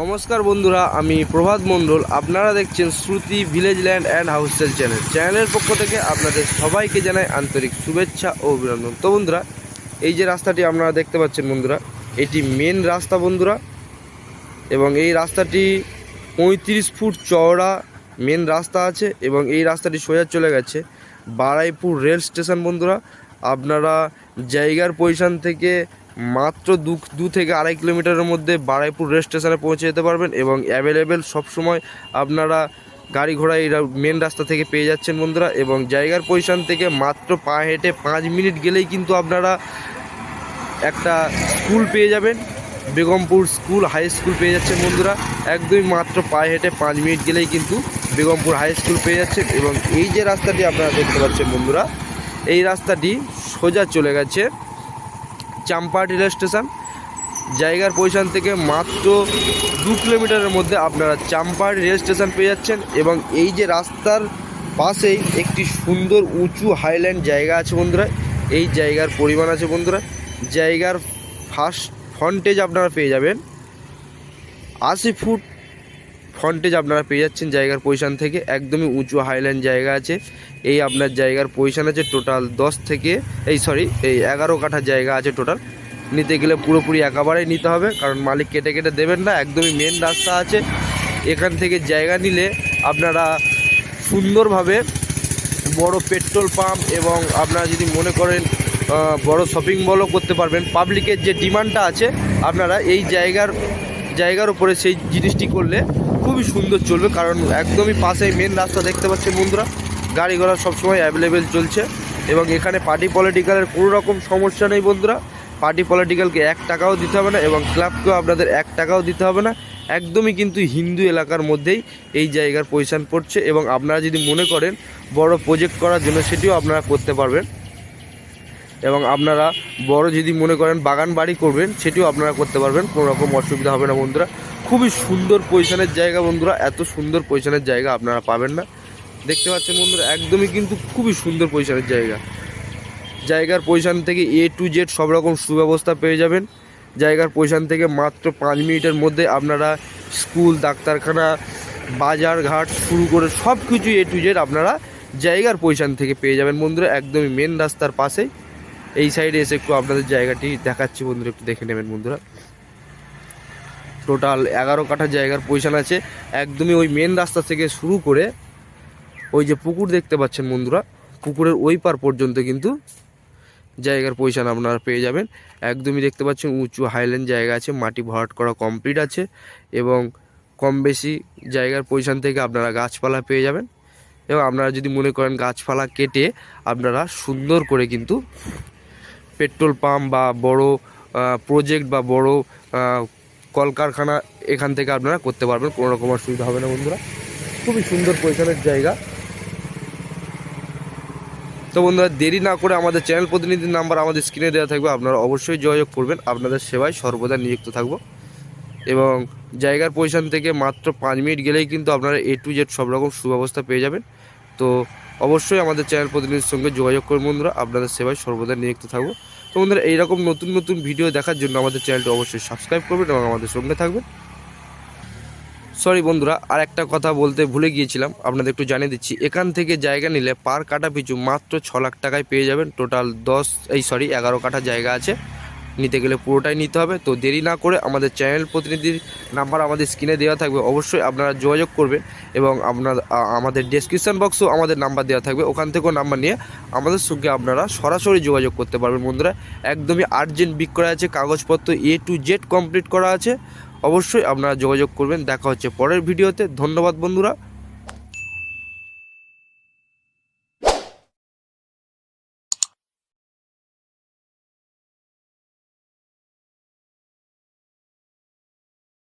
নমস্কার বন্ধুরা, আমি প্রভাত মণ্ডল। আপনারা দেখছেন Shruti village land and housel channel. চ্যানেলের পক্ষ থেকে আপনাদের সবাইকে জানাই আন্তরিক শুভেচ্ছা ও অভিনন্দন। তো বন্ধুরা, এই যে রাস্তাটি আপনারা দেখতে পাচ্ছেন বন্ধুরা, এটি মেন রাস্তা বন্ধুরা, এবং এই রাস্তাটি পঁয়ত্রিশ ফুট চওড়া মেন রাস্তা আছে, এবং এই রাস্তাটি সোজা চলে গেছে বারাইপুর রেল স্টেশন বন্ধুরা। আপনারা জায়গার পজিশন থেকে মাত্র দু দু থেকে আড়াই কিলোমিটারের মধ্যে বারাইপুর রেল স্টেশনে পৌঁছে যেতে পারবেন এবং অ্যাভেলেবেল সবসময় আপনারা গাড়ি ঘোড়া এই মেন রাস্তা থেকে পেয়ে যাচ্ছেন বন্ধুরা এবং জায়গার পজিশন থেকে মাত্র পা হেঁটে পাঁচ মিনিট গেলেই কিন্তু আপনারা একটা স্কুল পেয়ে যাবেন। বেগমপুর স্কুল হাই স্কুল পেয়ে যাচ্ছেন বন্ধুরা। একদমই মাত্র পায়ে হেঁটে পাঁচ মিনিট গেলেই কিন্তু বেগমপুর হাই স্কুল পেয়ে যাচ্ছেন এবং এই যে রাস্তাটি আপনারা দেখতে পাচ্ছেন বন্ধুরা, এই রাস্তাটি সোজা চলে গেছে। Champahati rail station. জায়গার পজিশান থেকে মাত্র দু কিলোমিটারের মধ্যে আপনারা চাম্পাহাটি রেল স্টেশন পেয়ে যাচ্ছেন এবং এই যে রাস্তার পাশেই একটি সুন্দর উঁচু হাইল্যান্ড জায়গা আছে বন্ধুরা। এই জায়গার পরিমাণ আছে বন্ধুরা। জায়গার ফার্স্ট ফ্রন্টেজ আপনারা পেয়ে যাবেন। আশি ফুট ফ্রন্টেজ আপনারা পেয়ে যাচ্ছেন জায়গার পজিশন থেকে। একদমই উঁচু হাইল্যান্ড জায়গা আছে। এই আপনার জায়গার পজিশন আছে টোটাল দশ থেকে, এই সরি এই এগারো কাঠা জায়গা আছে টোটাল নিতে গেলে পুরোপুরি একেবারেই নিতে হবে, কারণ মালিক কেটে কেটে দেবেন না, একদমই মেন রাস্তা আছে। এখান থেকে জায়গা নিলে আপনারা সুন্দরভাবে বড় পেট্রোল পাম্প এবং আপনারা যদি মনে করেন বড় শপিং মলও করতে পারবেন। পাবলিকের যে ডিমান্ডটা আছে, আপনারা এই জায়গার জায়গার উপরে সেই জিনিসটি করলে খুবই সুন্দর চলবে, কারণ একদমই পাশেই মেন রাস্তা দেখতে পাচ্ছেন বন্ধুরা। গাড়ি ঘোড়া সবসময় অ্যাভেলেবেল চলছে, এবং এখানে পার্টি পলিটিক্যালের কোনো রকম সমস্যা নেই বন্ধুরা। পার্টি পলিটিক্যালকে এক টাকাও দিতে হবে না, এবং ক্লাবকেও আপনাদের এক টাকাও দিতে হবে না। একদমই কিন্তু হিন্দু এলাকার মধ্যেই এই জায়গার পজিশন পড়ছে, এবং আপনারা যদি মনে করেন বড় প্রজেক্ট করার জন্য সেটিও আপনারা করতে পারবেন। এবং আপনারা বড় যদি মনে করেন বাগান বাড়ি করবেন, সেটিও আপনারা করতে পারবেন, কোনো রকম অসুবিধা হবে না বন্ধুরা। খুবই সুন্দর পজিশনের জায়গা বন্ধুরা, এত সুন্দর পজিশনের জায়গা আপনারা পাবেন না। দেখতে পাচ্ছেন বন্ধুরা, একদমই কিন্তু খুবই সুন্দর পজিশনের জায়গা। জায়গার পজিশন থেকে এ টু জেড সব রকম সুব্যবস্থা পেয়ে যাবেন। জায়গার পজিশন থেকে মাত্র পাঁচ মিনিটের মধ্যে আপনারা স্কুল, ডাক্তারখানা, বাজার ঘাট শুরু করে সব কিছু এ টু জেড আপনারা জায়গার পজিশন থেকে পেয়ে যাবেন বন্ধুরা, একদমই মেন রাস্তার পাশেই। এই সাইডে এসে একটু আপনাদের জায়গাটি দেখাচ্ছি বন্ধুরা, একটু দেখে নেবেন বন্ধুরা। টোটাল এগারো কাঠা জায়গার পজিশন আছে। একদমই ওই মেন রাস্তা থেকে শুরু করে ওই যে পুকুর দেখতে পাচ্ছেন বন্ধুরা, পুকুরের ওই পার পর্যন্ত কিন্তু জায়গার পজিশন আপনারা পেয়ে যাবেন। একদমই দেখতে পাচ্ছেন উঁচু হাইল্যান্ড জায়গা আছে, মাটি ভরাট করা কমপ্লিট আছে এবং কম বেশি জায়গার পজিশন থেকে আপনারা গাছপালা পেয়ে যাবেন। এবং আপনারা যদি মনে করেন গাছপালা কেটে আপনারা সুন্দর করে কিন্তু পেট্রোল পাম্প বা বড় প্রজেক্ট বা বড় কলকারখানা এখান থেকে আপনারা করতে পারবেন, কোনো রকম অসুবিধা হবে না বন্ধুরা। খুবই সুন্দর পজিশনের জায়গা। তো বন্ধুরা, দেরি না করে আমাদের চ্যানেল প্রতিনিধির নাম্বার আমাদের স্ক্রিনে দেওয়া থাকবে, আপনারা অবশ্যই যোগাযোগ করবেন, আপনাদের সেবায় সর্বদা নিযুক্ত থাকব। এবং জায়গার পজিশন থেকে মাত্র পাঁচ মিনিট গেলেই কিন্তু আপনারা এ টু জেড সব রকম সুব্যবস্থা পেয়ে যাবেন। তো অবশ্যই আমাদের চ্যানেল প্রতিনিধির সঙ্গে যোগাযোগ করুন বন্ধুরা। আপনাদের সেবায় সর্বদা নিযুক্ত থাকব। তো বন্ধুরা, এইরকম নতুন নতুন ভিডিও দেখার জন্য আমাদের চ্যানেলটি অবশ্যই সাবস্ক্রাইব করবেন এবং আমাদের সঙ্গে থাকবেন। সরি বন্ধুরা আর একটা কথা বলতে ভুলে গিয়েছিলাম। আপনাদের একটু জানিয়ে দিচ্ছি, এখান থেকে জায়গা নিলে পার কাটা পিছু মাত্র ছ লাখ টাকায় পেয়ে যাবেন। টোটাল দশ, এই সরি, এগারো কাঠা জায়গা আছে। নিতে গেলে পুরোটাই নিতে হবে। তো দেরি না করে আমাদের চ্যানেল প্রতিনিধির নাম্বার আমাদের স্ক্রিনে দেওয়া থাকবে। অবশ্যই আপনারা যোগাযোগ করবেন এবং আপনার আমাদের ডেসক্রিপশন বক্সেও আমাদের নাম্বার দেওয়া থাকবে। ওখান থেকেও নাম্বার নিয়ে আমাদের সঙ্গে আপনারা সরাসরি যোগাযোগ করতে পারবেন। বন্ধুরা, একদমই আর্জেন্ট বিক্রয় আছে, কাগজপত্র এ টু জেড কমপ্লিট করা আছে। অবশ্যই আপনারা যোগাযোগ করবেন। দেখা হচ্ছে পরের ভিডিওতে ধন্যবাদ বন্ধুরা।